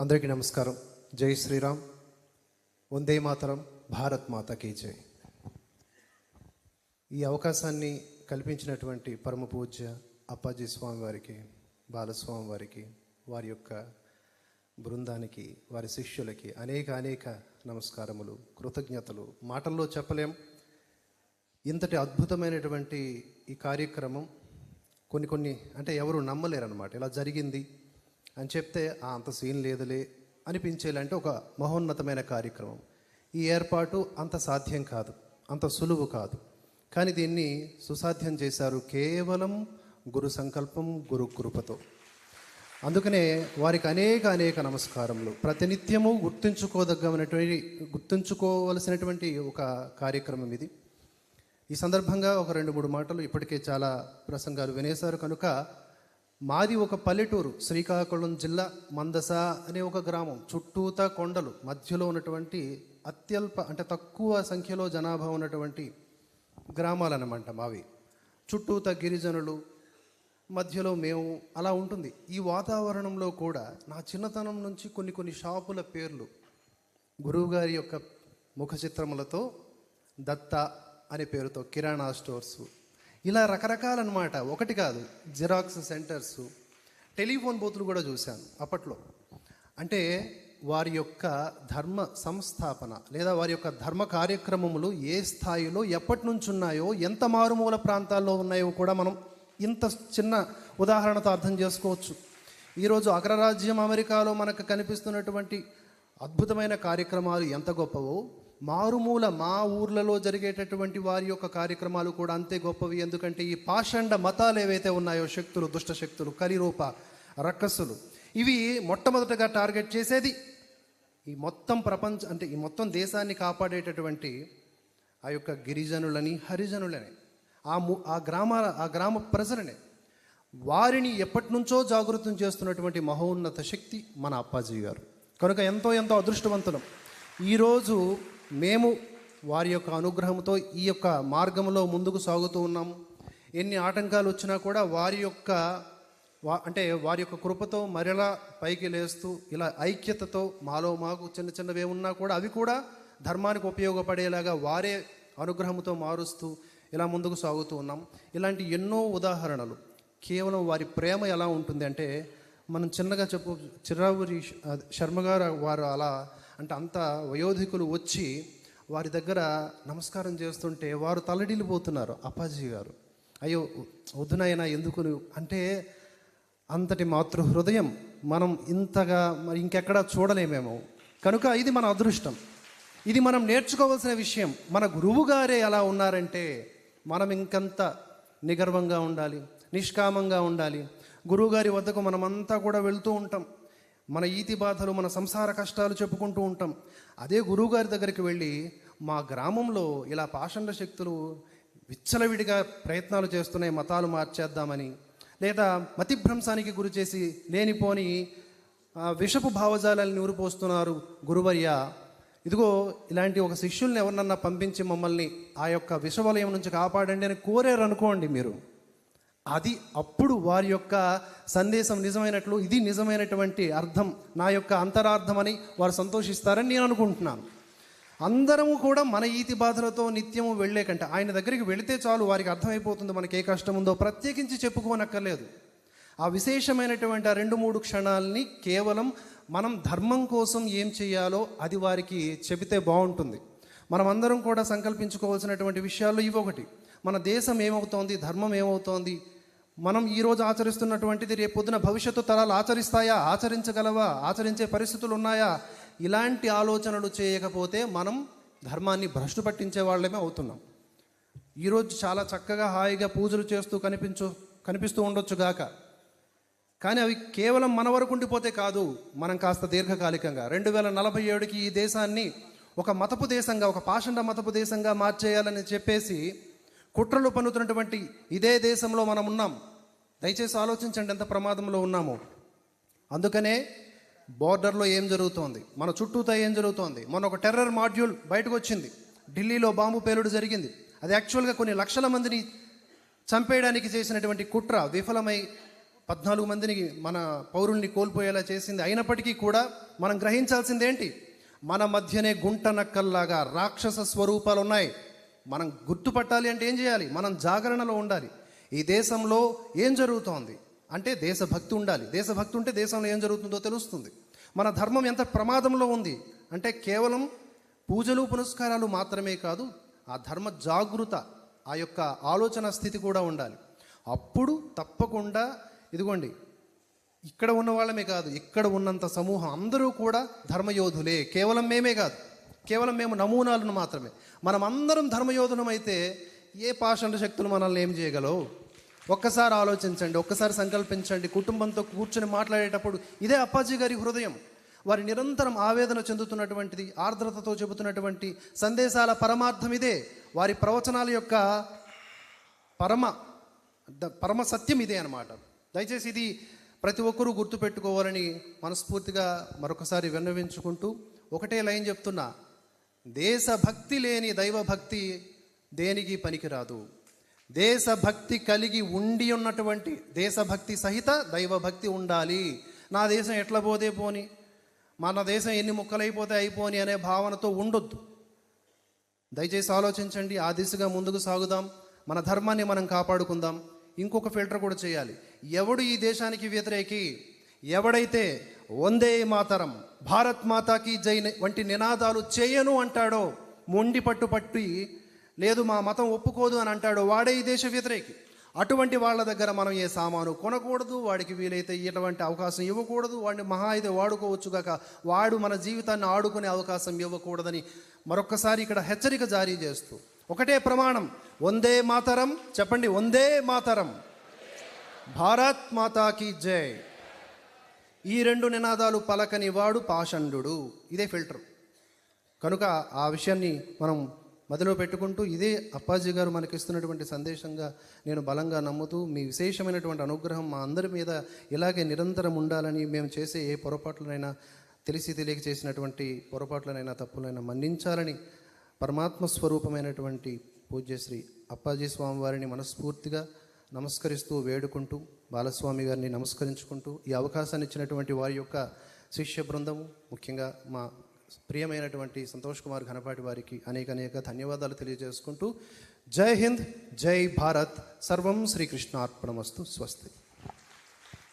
అందరికీ నమస్కారం. జై శ్రీరామ్. వందే మాతరం భారత్ మాతకి జై. ఈ అవకాశాన్ని కల్పించినటువంటి పరమ పూజ్య అప్పాజీ స్వామి వారికి బాలస్వామి వారికి వారి యొక్క బృందానికి వారి శిష్యులకి అనేక అనేక నమస్కారములు కృతజ్ఞతలు. మాటల్లో చెప్పలేం. ఇంతటి అద్భుతమైనటువంటి ఈ కార్యక్రమం కొన్ని కొన్ని అంటే ఎవరు నమ్మలేరు అనమాట ఇలా జరిగింది. అని చెప్తే "ఆ, అంత సీన్ లేదులే అనిపించేలాంటి ఒక మహోన్నతమైన కార్యక్రమం. ఈ ఏర్పాటు అంత సాధ్యం కాదు అంత సులువు కాదు. కానీ దీన్ని సుసాధ్యం చేశారు కేవలం గురు సంకల్పం గురు కృపతో. అందుకనే వారికి అనేక అనేక నమస్కారములు. ప్రతినిత్యము గుర్తుంచుకోదగ్గమైనటువంటి గుర్తుంచుకోవలసినటువంటి ఒక కార్యక్రమం ఇది. ఈ సందర్భంగా ఒక రెండు మూడు మాటలు ఇప్పటికే చాలా ప్రసంగాలు వినేశారు. కనుక మాది ఒక పల్లెటూరు శ్రీకాకుళం జిల్లా మందస అనే ఒక గ్రామం. చుట్టూతా కొండలు మధ్యలో ఉన్నటువంటి అత్యల్ప అంటే తక్కువ సంఖ్యలో జనాభా ఉన్నటువంటి గ్రామాలన్నమాట మావి. చుట్టూతా గిరిజనులు మధ్యలో మేము అలా ఉంటుంది. ఈ వాతావరణంలో కూడా నా చిన్నతనం నుంచి కొన్ని కొన్ని షాపుల పేర్లు గురువుగారి యొక్క ముఖ చిత్రములతో దత్త అనే పేరుతో కిరాణా స్టోర్స్ ఇలా రకరకాలన్నమాట. ఒకటి కాదు జిరాక్స్ సెంటర్స్ టెలిఫోన్ బూతులు కూడా చూశాను అప్పట్లో. అంటే వారి యొక్క ధర్మ సంస్థాపన లేదా వారి యొక్క ధర్మ కార్యక్రమములు ఏ స్థాయిలో ఎప్పటి నుంచి ఉన్నాయో ఎంత మారుమూల ప్రాంతాల్లో ఉన్నాయో కూడా మనం ఇంత చిన్న ఉదాహరణతో అర్థం చేసుకోవచ్చు. ఈరోజు అగ్రరాజ్యం అమెరికాలో మనకు కనిపిస్తున్నటువంటి అద్భుతమైన కార్యక్రమాలు ఎంత గొప్పవో మారుమూల మా ఊర్లలో జరిగేటటువంటి వారి యొక్క కార్యక్రమాలు కూడా అంతే గొప్పవి. ఎందుకంటే ఈ పాషండ మతాలు ఏవైతే ఉన్నాయో శక్తులు దుష్ట శక్తులు కలిరూప రక్కసులు ఇవి మొట్టమొదటగా టార్గెట్ చేసేది ఈ మొత్తం ప్రపంచ అంటే ఈ మొత్తం దేశాన్ని కాపాడేటటువంటి ఆ యొక్క గిరిజనులని హరిజనులని ఆ ము ఆ గ్రామాల ఆ గ్రామ ప్రజలని వారిని ఎప్పటి నుంచో జాగృతం చేస్తున్నటువంటి మహోన్నత శక్తి మన అప్పాజీ గారు. కనుక ఎంతో ఎంతో అదృష్టవంతులం. ఈరోజు మేము వారి యొక్క అనుగ్రహంతో ఈ యొక్క మార్గంలో ముందుకు సాగుతూ ఉన్నాము. ఎన్ని ఆటంకాలు వచ్చినా కూడా వారి యొక్క వా అంటే వారి యొక్క కృపతో మరలా పైకి లేస్తూ ఇలా ఐక్యతతో మాలో మాకు చిన్న చిన్నవి ఉన్నా కూడా అవి కూడా ధర్మానికి ఉపయోగపడేలాగా వారే అనుగ్రహంతో మారుస్తూ ఇలా ముందుకు సాగుతూ ఉన్నాం. ఇలాంటి ఎన్నో ఉదాహరణలు. కేవలం వారి ప్రేమ ఎలా ఉంటుంది అంటే మనం చిన్నగా చెప్పు చిరావురి శర్మ గారు వారు అలా అంటే అంత వయోధికులు వచ్చి వారి దగ్గర నమస్కారం చేస్తుంటే వారు తలడిల్లిపోతున్నారు అప్పాజీ గారు. అయ్యో వద్దునైనా ఎందుకు అంటే అంతటి మాతృ హృదయం మనం ఇంతగా మరి ఇంకెక్కడా చూడలేమేమో. కనుక ఇది మన అదృష్టం. ఇది మనం నేర్చుకోవాల్సిన విషయం. మన గురువు గారే ఎలా ఉన్నారంటే మనం ఇంకంత నిగర్వంగా ఉండాలి నిష్కామంగా ఉండాలి. గురువుగారి వద్దకు మనమంతా కూడా వెళ్తూ ఉంటాం. మన ఈతి బాధలు మన సంసార కష్టాలు చెప్పుకుంటూ ఉంటాం. అదే గురువుగారి దగ్గరికి వెళ్ళి మా గ్రామంలో ఇలా పాషండ శక్తులు విచ్చలవిడిగా ప్రయత్నాలు చేస్తున్నాయి మతాలు మార్చేద్దామని. లేదా మతిభ్రంశానికి గురి చేసి లేనిపోని విషపు భావజాలని ఊరిపోస్తున్నారు గురువర్య. ఇదిగో ఇలాంటి ఒక శిష్యుల్ని ఎవరినన్నా పంపించి మమ్మల్ని ఆ యొక్క విషవలయం నుంచి కాపాడండి అని కోరారు అనుకోండి మీరు. అది అప్పుడు వారి యొక్క సందేశం నిజమైనట్లు ఇది నిజమైనటువంటి అర్థం నా యొక్క అంతరార్థం అని వారు సంతోషిస్తారని నేను అనుకుంటున్నాను. అందరము కూడా మన ఈతి బాధలతో నిత్యము వెళ్ళే కంటే ఆయన దగ్గరికి వెళితే చాలు వారికి అర్థమైపోతుంది మనకి ఏ కష్టం ఉందో ప్రత్యేకించి చెప్పుకోనక్కర్లేదు. ఆ విశేషమైనటువంటి ఆ రెండు మూడు క్షణాలని కేవలం మనం ధర్మం కోసం ఏం చేయాలో అది వారికి చెబితే బాగుంటుంది. మనం అందరం కూడా సంకల్పించుకోవాల్సినటువంటి విషయాల్లో ఇవి ఒకటి. మన దేశం ఏమవుతోంది? ధర్మం ఏమవుతోంది? మనం ఈరోజు ఆచరిస్తున్నటువంటిది రేపు పొద్దున భవిష్యత్తు తరాలు ఆచరిస్తాయా? ఆచరించగలవా? ఆచరించే పరిస్థితులు ఉన్నాయా? ఇలాంటి ఆలోచనలు చేయకపోతే మనం ధర్మాన్ని భ్రష్టు పట్టించే వాళ్ళమే అవుతున్నాం. ఈరోజు చాలా చక్కగా హాయిగా పూజలు చేస్తూ కనిపించు కనిపిస్తూ ఉండొచ్చు గాక. కానీ అవి కేవలం మన వరకు ఉండిపోతే కాదు మనం కాస్త దీర్ఘకాలికంగా. రెండు వేల నలభై ఏడుకి ఈ దేశాన్ని ఒక మతపు దేశంగా ఒక పాషండ మతపు దేశంగా మార్చేయాలని చెప్పేసి కుట్రలు పన్నుతున్నటువంటి ఇదే దేశంలో మనం ఉన్నాం దయచేసి ఆలోచించండి ఎంత ప్రమాదంలో ఉన్నామో. అందుకనే బోర్డర్లో ఏం జరుగుతోంది? మన చుట్టూతో ఏం జరుగుతోంది? మన ఒక టెర్రర్ మాడ్యూల్ బయటకు వచ్చింది ఢిల్లీలో బాంబు పేలుడు జరిగింది. అది యాక్చువల్గా కొన్ని లక్షల మందిని చంపేయడానికి చేసినటువంటి కుట్ర విఫలమై పద్నాలుగు మందిని మన పౌరుల్ని కోల్పోయేలా చేసింది. అయినప్పటికీ కూడా మనం గ్రహించాల్సిందేంటి? మన మధ్యనే గుంట నక్కల్లాగా రాక్షస స్వరూపాలు ఉన్నాయి మనం గుర్తుపట్టాలి అంటే ఏం చేయాలి? మనం జాగరణలో ఉండాలి. ఈ దేశంలో ఏం జరుగుతోంది? అంటే దేశభక్తి ఉండాలి. దేశభక్తి ఉంటే దేశంలో ఏం జరుగుతుందో తెలుస్తుంది. మన ధర్మం ఎంత ప్రమాదంలో ఉంది? అంటే కేవలం పూజలు పునస్కారాలు మాత్రమే కాదు ఆ ధర్మ జాగృత ఆ యొక్క ఆలోచన స్థితి కూడా ఉండాలి. అప్పుడు తప్పకుండా ఇదిగోండి ఇక్కడ ఉన్న వాళ్ళమే కాదు ఇక్కడ ఉన్నంత సమూహం అందరూ కూడా ధర్మయోధులే కేవలం మేమే కాదు. కేవలం మేము నమూనాలను మాత్రమే. మనం అందరం ధర్మయోధనం అయితే ఏ పాషండ శక్తులు మనల్ని ఏం చేయగలవు? ఒక్కసారి ఆలోచించండి ఒక్కసారి సంకల్పించండి. కుటుంబంతో కూర్చొని మాట్లాడేటప్పుడు ఇదే అప్పాజీ గారి హృదయం. వారి నిరంతరం ఆవేదన చెందుతున్నటువంటిది ఆర్ద్రతతో చెబుతున్నటువంటి సందేశాల పరమార్థం ఇదే. వారి ప్రవచనాల యొక్క పరమ ద- పరమ సత్యం ఇదే అన్నమాట. దయచేసి ఇది ప్రతి ఒక్కరూ గుర్తుపెట్టుకోవాలని మనస్ఫూర్తిగా మరొకసారి విన్నవించుకుంటూ ఒకటే లైన్ చెప్తున్నా. దేశభక్తి లేని దైవభక్తి దేనికి పనికిరాదు. దేశభక్తి కలిగి ఉండి ఉన్నటువంటి దేశభక్తి సహిత దైవభక్తి ఉండాలి. నా దేశం ఎట్లా పోతే పోని మన దేశం ఎన్ని ముక్కలైపోతే అయిపోని అనే భావనతో ఉండొద్దు. దయచేసి ఆలోచించండి ఆ దిశగా ముందుకు సాగుదాం మన ధర్మాన్ని మనం కాపాడుకుందాం. ఇంకొక ఫిల్టర్ కూడా చేయాలి. ఎవడు ఈ దేశానికి వ్యతిరేకి? ఎవడైతే వందే మాతరం భారత్ మాతాకి జై వంటి నినాదాలు చేయను అంటాడో మొండి పట్టు పట్టి లేదు మా మతం ఒప్పుకోదు అని అంటాడో వాడే ఈ దేశ వ్యతిరేకి. అటువంటి వాళ్ళ దగ్గర మనం ఏ సామాను కొనకూడదు వాడికి వీలైతే ఇటువంటి అవకాశం ఇవ్వకూడదు వాడిని మహా అయితే వాడుకోవచ్చు కాక వాడు మన జీవితాన్ని ఆడుకునే అవకాశం ఇవ్వకూడదని మరొక్కసారి ఇక్కడ హెచ్చరిక జారీ చేస్తూ ఒకటే ప్రమాణం వందే మాతరం చెప్పండి వందే మాతరం. భారత్ మాతాకి జై. ఈ రెండు నినాదాలు పలకని వాడు పాషండు ఇదే ఫిల్టర్. కనుక ఆ విషయాన్ని మనం మదిలో పెట్టుకుంటూ ఇదే అప్పాజీ గారు మనకిస్తున్నటువంటి సందేశంగా నేను బలంగా నమ్ముతూ మీ విశేషమైనటువంటి అనుగ్రహం మా అందరి మీద ఇలాగే నిరంతరం ఉండాలని మేము చేసే ఏ పొరపాట్లనైనా తెలిసి తెలియక చేసినటువంటి పొరపాట్లనైనా తప్పులైనా మన్నించాలని పరమాత్మ స్వరూపమైనటువంటి పూజ్యశ్రీ అప్పాజీ స్వామి వారిని మనస్ఫూర్తిగా నమస్కరిస్తూ వేడుకుంటూ బాలస్వామి గారిని నమస్కరించుకుంటూ ఈ అవకాశాన్ని ఇచ్చినటువంటి వారి యొక్క శిష్య బృందము ముఖ్యంగా మా ప్రియమైనటువంటి సంతోష్ కుమార్ ఘనపాటి వారికి అనేక అనేక ధన్యవాదాలు తెలియజేసుకుంటూ జై హింద్ జై భారత్. సర్వం శ్రీకృష్ణార్పణమస్తు స్వస్తి.